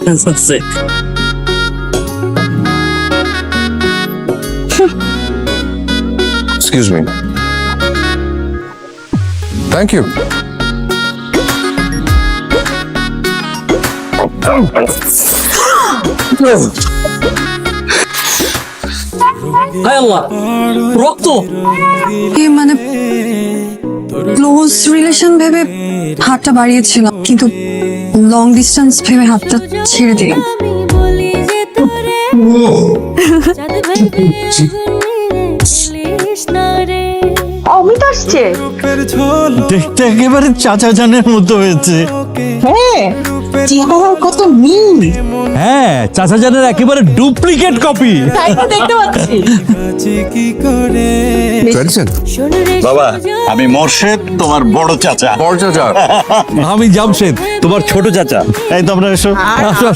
Fantastic. Excuse me. Thank you. হায় আল্লাহ রক্ত এ মানে close relation ভেবে হাতটা বাড়িয়েছিলাম কিন্তু লং ডিস্টেন্স ভেবে হাতটা ছেড়ে রে অমিত আসছে। দেখতে একেবারে চাচা জানের মতো হয়েছে। হ্যাঁ চেহারার কত মিল হ্যাঁ চাচা জানের একেবারে ডুপ্লিকেট কপি। তাই তো দেখতে পাচ্ছি। পেরেছেন শোন রে বাবা আমি মোর্শেদ তোমার বড় চাচা। বড় চাচা। আমি জামশেদ তোমার ছোট চাচা। এই তোমরা এসো। আসো আসো।